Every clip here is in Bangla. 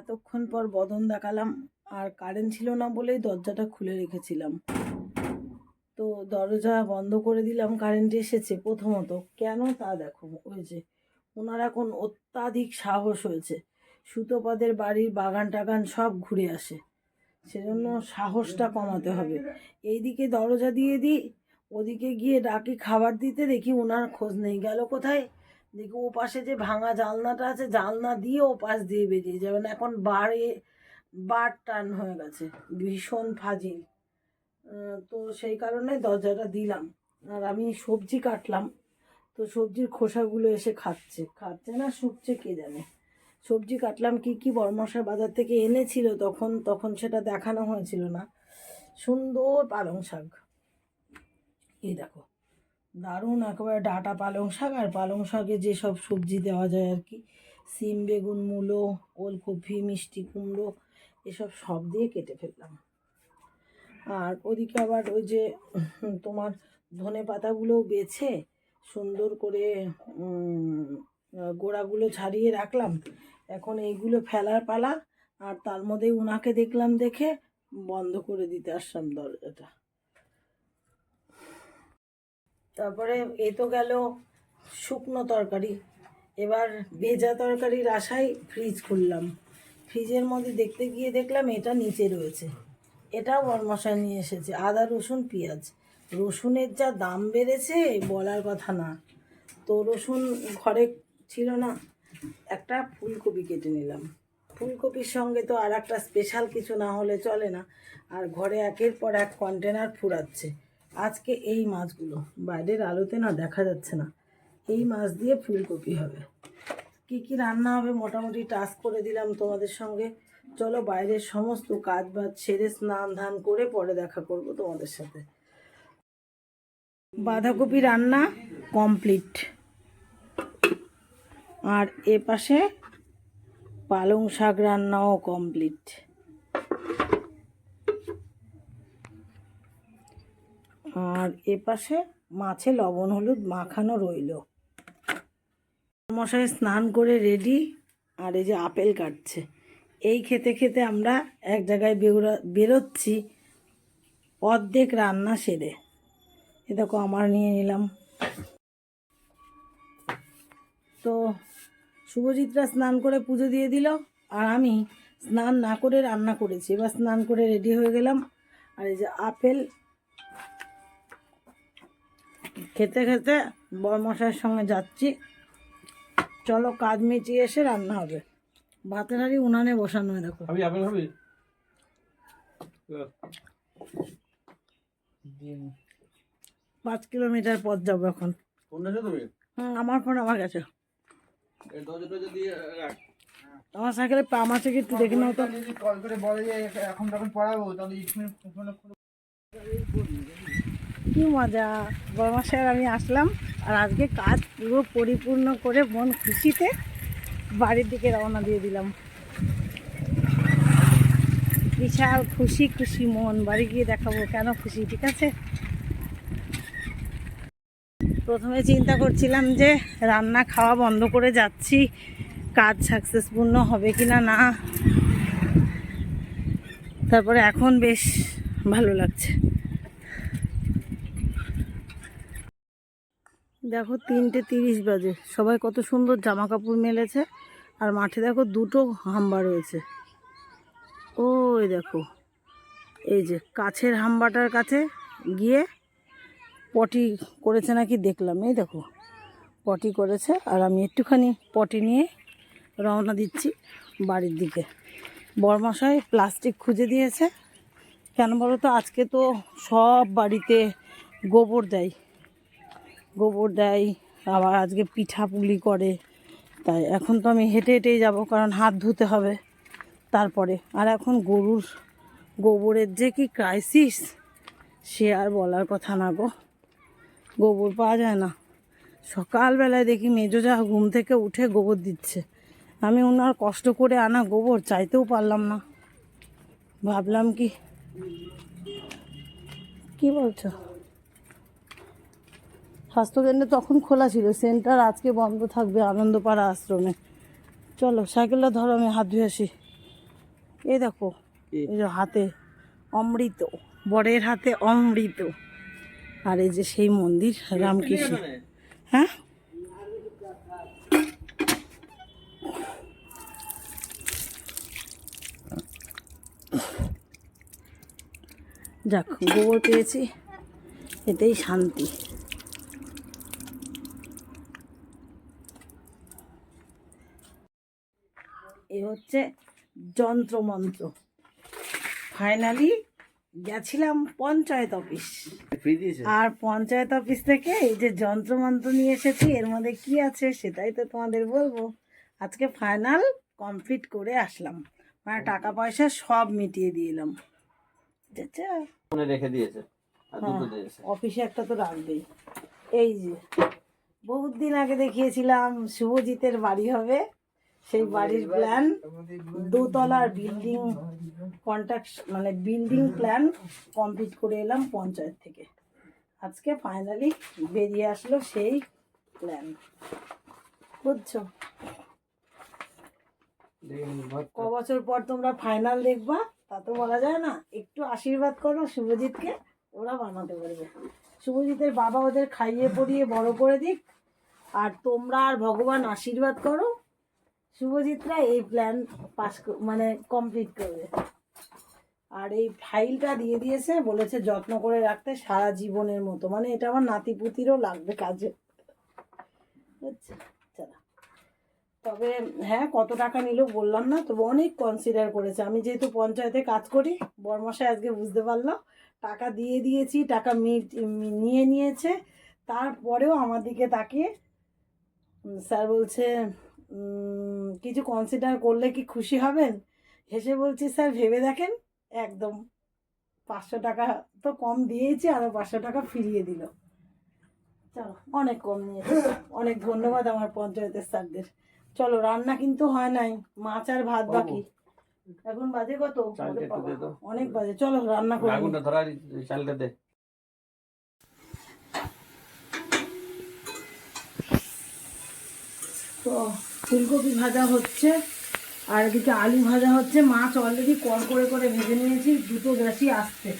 এতক্ষণ পর বদন দেখালাম, আর কারেন্ট ছিল না বলেই দরজাটা খুলে রেখেছিলাম। তো দরজা বন্ধ করে দিলাম, কারেন্ট এসেছে প্রথমত। কেন তা দেখো, ওই যে ওনার এখন অত্যাধিক সাহস হয়েছে। সুতোপাদের বাড়ির বাগান টাগান সব ঘুরে আসে, সেজন্য সাহসটা কমাতে হবে। এইদিকে দরজা দিয়ে দিই, ওদিকে গিয়ে ডাকি, খাবার দিতে দেখি ওনার খোঁজ নেই। গেল কোথায়? দেখি ও পাশে যে ভাঙা জানলাটা আছে, জানলা দিয়ে ও পাশ দিয়ে বেরিয়ে যাবেন এখন বারে বার টান হয়ে গেছে, ভীষণ ফাজিল। তো সেই কারণে দরজাটা দিলাম। আর আমি সবজি কাটলাম। তো সবজির খোসাগুলো এসে খাচ্ছে। খাচ্ছে না, শুকছে, কে জানে? সবজি কাটলাম, কি কি বরমশা বাজার থেকে এনেছিল তখন তখন সেটা দেখানো হয়েছিল না। সুন্দর পালং শাক। এই দেখো। দারুণ একেবারে ডাটা পালং শাক আর পালং শাকে যেসব সবজি দেওয়া যায় আর কি। সিম, বেগুন, মূলো, ওলকপি, মিষ্টি কুমড়ো এসব সব দিয়ে কেটে ফেললাম। আর ওদিকে আবার ওই যে তোমার ধনে পাতাগুলোও বেছে সুন্দর করে গোড়াগুলো ছাড়িয়ে রাখলাম। এখন এইগুলো ফেলার পালা আর তার মধ্যে উনাকে দেখলাম দেখে বন্ধ করে দিতে আসলাম দরজাটা। তারপরে এ তো গেল শুকনো তরকারি। এবার ভেজা তরকারির আশায় ফ্রিজ খুললাম। ফ্রিজের মধ্যে দেখতে গিয়ে দেখলাম এটা নিচে রয়েছে। এটাও বরমশাই নিয়ে এসেছে। আদা, রসুন, পেঁয়াজ। রসুনের যা দাম বেড়েছে বলার কথা না। তো রসুন ঘরে ছিল না। একটা ফুলকপি কেটে নিলাম। ফুলকপির সঙ্গে তো আর একটা স্পেশাল কিছু না হলে চলে না। আর ঘরে একের পর এক কন্টেনার ফুরাচ্ছে। আজকে এই মাছগুলো, বাইরের আলোতে না দেখা যাচ্ছে না। এই মাছ দিয়ে ফুলকপি হবে। কি কি রান্না হবে মোটামুটি টাস্ক করে দিলাম তোমাদের সঙ্গে। চলো বাইরের সমস্ত কাজ বাজ ছেড়ে স্নান ধান করে পরে দেখা করব তোমাদের সাথে। বাঁধাকপি রান্না কমপ্লিট আর এ পাশে পালং শাক রান্নাও কমপ্লিট আর এ পাশে মাছে লবণ, হলুদ মাখানো রইল। মশাই স্নান করে রেডি আর এই যে আপেল কাটছে। এই খেতে খেতে আমরা এক জায়গায় বেরোরা বেরোচ্ছি অর্ধেক রান্না সেরে। এ দেখো আমার নিয়ে নিলাম। তো শুভজিৎরা স্নান করে পুজো দিয়ে দিল, আর আমি স্নান না করে রান্না করেছি। এবার স্নান করে রেডি হয়ে গেলাম। আর এই যে আপেল খেতে খেতে বরমশাইয়ের সঙ্গে যাচ্ছি। চলো কাজ মিটিয়ে এসে রান্না হবে। ভাতের হাড়ি উনানে বসানো হয় দেখো। পাঁচ কিলোমিটার পথ যাব এখন। হুম, আমার ফোন আমার কাছে আমার সাইকেলে পাম আছে কি একটু দেখে নাও তো। কল করে বলে যে এখন তখন পড়াবো তাহলে কি মজা। বরমাসায় আমি আসলাম আর আজকে কাজ পুরো পরিপূর্ণ করে মন খুশিতে বাড়ির দিকে রওনা দিয়ে দিলাম। বিশাল খুশি খুশি মন, বাড়ি গিয়ে দেখাবো কেন খুশি, ঠিক আছে? প্রথমে চিন্তা করছিলাম যে রান্না খাওয়া বন্ধ করে যাচ্ছি, কাজ সাকসেসপূর্ণ হবে কি না না। তারপরে এখন বেশ ভালো লাগছে। দেখো তিনটে তিরিশ বাজে। সবাই কত সুন্দর জামা কাপড় মেলেছে। আর মাঠে দেখো দুটো হাম্বা রয়েছে। ওই দেখো, এই যে কাছের হাম্বাটার কাছে গিয়ে পটি করেছে নাকি দেখলাম। এই দেখো, পটি করেছে। আর আমি একটুখানি পটি নিয়ে রওনা দিচ্ছি বাড়ির দিকে। বরমশাই প্লাস্টিক খুঁজে দিয়েছে। কেন বলো তো, আজকে তো সব বাড়িতে গোবর দেয়। গোবর দেয়, আবার আজকে পিঠা পুলি করে। তাই এখন তো আমি হেঁটে হেঁটেই যাব, কারণ হাত ধুতে হবে তারপরে। আর এখন গরুর গোবরের যে কি ক্রাইসিস সে আর বলার কথা না গো। গোবর পাওয়া যায় না। সকালবেলায় দেখি মেজো যা ঘুম থেকে উঠে গোবর দিচ্ছে। আমি ওনার কষ্ট করে আনা গোবর চাইতেও পারলাম না। ভাবলাম কি কি বলছো? স্বাস্থ্যকেন্দ্র তখন খোলা ছিল সেন্টার আজকে বন্ধ থাকবে আনন্দপাড়া আশ্রমে। চলো সাইকেলটা ধরো আমি হাত ধুয়ে আসি। এই দেখো এই যে হাতে অমৃত বরের হাতে অমৃত। আর এই যে সেই মন্দির রামকৃষ্ণ। হ্যাঁ? যাক গোবর পেয়েছি এতেই শান্তি এ হচ্ছে যন্ত্রমন্ত্র। ফাইনালি গেছিলাম পঞ্চায়েত অফিস। আর পঞ্চায়েত অফিস থেকে এই যে যন্ত্রমন্ত্র নিয়ে এসেছি এর মধ্যে কি আছে সেটাই তো তোমাদের বলব। আজকে ফাইনাল কমপ্লিট করে আসলাম। মানে টাকা পয়সা সব মিটিয়ে দিয়ে এলাম। বুঝেছ? ফোনে রেখে হ্যাঁ, দিয়েছে। অফিসে একটা তো রাখবেই। এই যে বহুত দিন আগে দেখিয়েছিলাম শুভজিতের বাড়ি হবে। সেই বাড়ির প্ল্যান দোতলার বিল্ডিং কন্ট্রাক্ট মানে বিল্ডিং প্ল্যান কমপ্লিট করে এলাম পঞ্চায়েত থেকে। আজকে ফাইনালি বেরিয়ে আসলো সেই প্ল্যান বুঝছ? ক বছর পর তোমরা ফাইনাল দেখবা, তা তো বলা যায় না। একটু আশীর্বাদ করো শুভজিৎকে, ওরা বানাতে পারবে। শুভজিতের বাবা ওদের খাইয়ে পরিয়ে বড় করে দিক, আর তোমরা আর ভগবান আশীর্বাদ করো শুভজিৎরা এই প্ল্যান পাস মানে কমপ্লিট করবে। আর এই ফাইলটা দিয়ে দিয়েছে, বলেছে যত্ন করে রাখতে সারা জীবনের মতো। মানে এটা আমার নাতিপুতিরও লাগবে কাজে। বুঝছ তবে হ্যাঁ কত টাকা নিল বললাম না, তবে অনেক কনসিডার করেছে। আমি যেহেতু পঞ্চায়েতে কাজ করি, বর্মশাই আজকে বুঝতে পারলাম টাকা দিয়ে দিয়েছি, টাকা নিয়ে নিয়েছে। তারপরেও আমার দিকে তাকিয়ে স্যার বলছে কিছু কনসিডার করলে কি খুশি হবেন? হেসে বলছি স্যার ভেবে দেখেন একদম পাঁচশো টাকা তো কম দিয়েছি আরও পাঁচশো টাকা ফিরিয়ে দিল। চলো অনেক কম নিয়েছে। অনেক ধন্যবাদ আমার পঞ্চায়েতের স্যারদের। চলো রান্না কিন্তু হয় নাই মাছ আর ভাত বাকি। এখন বাজে কত। অনেক বাজে। চলো রান্না করি আগুনটা ধরা চালটা দে। তো ফুলকপি ভাজা হচ্ছে, আর এদিকে আলু ভাজা হচ্ছে। মাছ অলরেডি কল করে করে ভেজে নিয়েছি, দুটো গ্যাসই আসছে।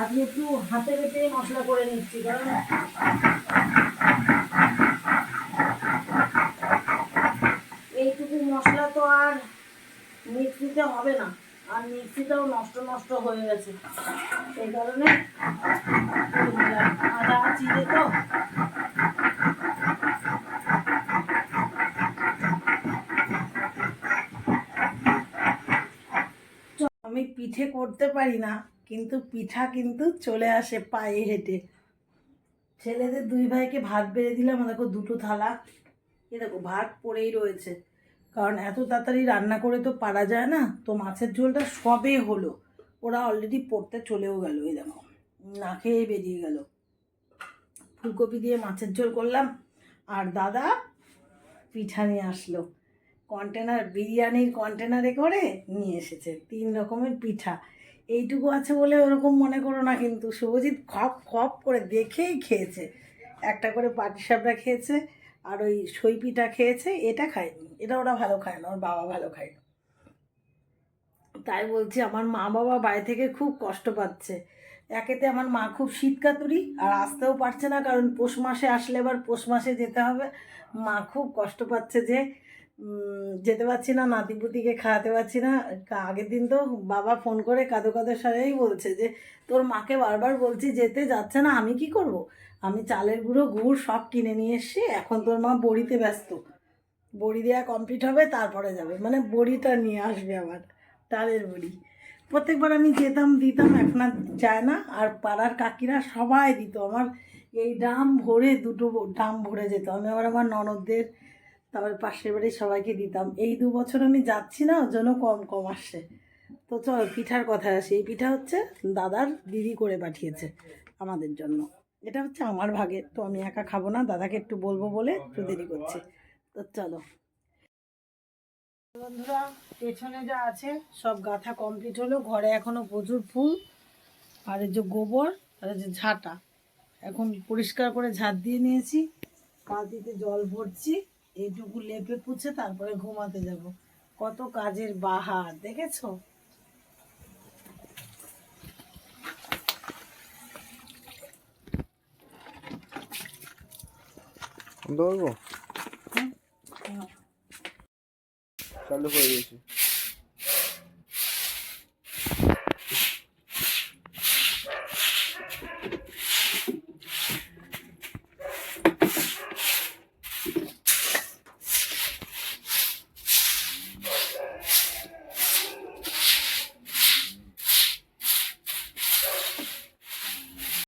আজকে একটু হাতে বেটে মশলা করে নিচ্ছি, কারণ এইটুকু মশলা তো আর মিক্সিতে হবে না। আর মিক্সিটাও নষ্ট নষ্ট হয়ে গেছে। এই কারণে আদা চিড়ে তো আমি পিঠে করতে পারি না, কিন্তু পিঠা কিন্তু চলে আসে পায়ে হেঁটে। ছেলেদের দুই ভাইকে ভাত বেড়ে দিলাম দেখো দুটো থালা। এ দেখো, ভাত পড়েই রয়েছে। কারণ এত তাড়াতাড়ি রান্না করে তো পারা যায় না, তো মাছের ঝোলটা সবে হলো। ওরা অলরেডি পড়তে চলেও গেল এই দেখো। না খেয়ে বেরিয়ে গেল। ফুলকপি দিয়ে মাছের ঝোল করলাম, আর দাদা পিঠা নিয়ে আসলো। কন্টেনার বিরিয়ানির কন্টেনারে করে নিয়ে এসেছে, তিন রকমের পিঠা। এইটুকু আছে বলে ওরকম মনে করো না কিন্তু, শুভজিৎ খপ খপ করে দেখেই খেয়েছে। একটা করে পাটিসাপটা খেয়েছে আর ওই সই পিঠা খেয়েছে, এটা খায়নি। এটা ওরা ভালো খায় না, ওর বাবা ভালো খায় না। তাই বলছি আমার মা বাবা বাড়ি থেকে খুব কষ্ট পাচ্ছে। একেতে আমার মা খুব শীত কাতুরি আর আসতেও পারছে না কারণ পৌষ মাসে আসলে এবার পৌষ মাসে যেতে হবে। মা খুব কষ্ট পাচ্ছে যে যেতে পারছি না, নাতিপুতিকে খাওয়াতে পারছি না। আগের দিন তো বাবা ফোন করে কাদো কাদো সারেই বলছে যে, তোর মাকে বারবার বলছি যেতে যাচ্ছে না, আমি কি করব? আমি চালের গুঁড়ো, গুড় সব কিনে নিয়ে এসছি এখন তোর মা বড়িতে ব্যস্ত। বড়ি দেওয়া কমপ্লিট হবে, তারপরে যাবে। মানে বড়িটা নিয়ে আসবে আবার ডালের বড়ি। প্রত্যেকবার আমি যেতাম, দিতাম, এখন আর যায় না। আর পাড়ার কাকিরা সবাই দিত। আমার এই ডাম ভরে দুটো ডাম ভরে যেত। আমি আবার আমার ননদদের তারপরে পাশের বাড়ির সবাইকে দিতাম। এই দু বছর আমি যাচ্ছি না, ওর জন্য কম কম আসছে। তো চল, পিঠার কথায় আসি। এই পিঠা হচ্ছে দাদার দিদি করে পাঠিয়েছে আমাদের জন্য। এটা হচ্ছে আমার ভাগে, তো আমি একা খাব না, দাদাকে একটু বলব বলে একটু দেরি করছি। তো চলো। বন্ধুরা, পেছনে যা আছে, সব গাঁথা কমপ্লিট হলো। ঘরে এখনও প্রচুর ফুল, আর যে গোবর, আর যে ঝাঁটা। এখন পরিষ্কার করে ঝাঁট দিয়ে নিয়েছি। বালতিতে জল ভরছি। এইটুকু লেপে পুছে তারপরে ঘুমাতে যাব। কত কাজের বাহার দেখেছ? ধরবো হ্যাঁ, চালু করে দিয়েছি।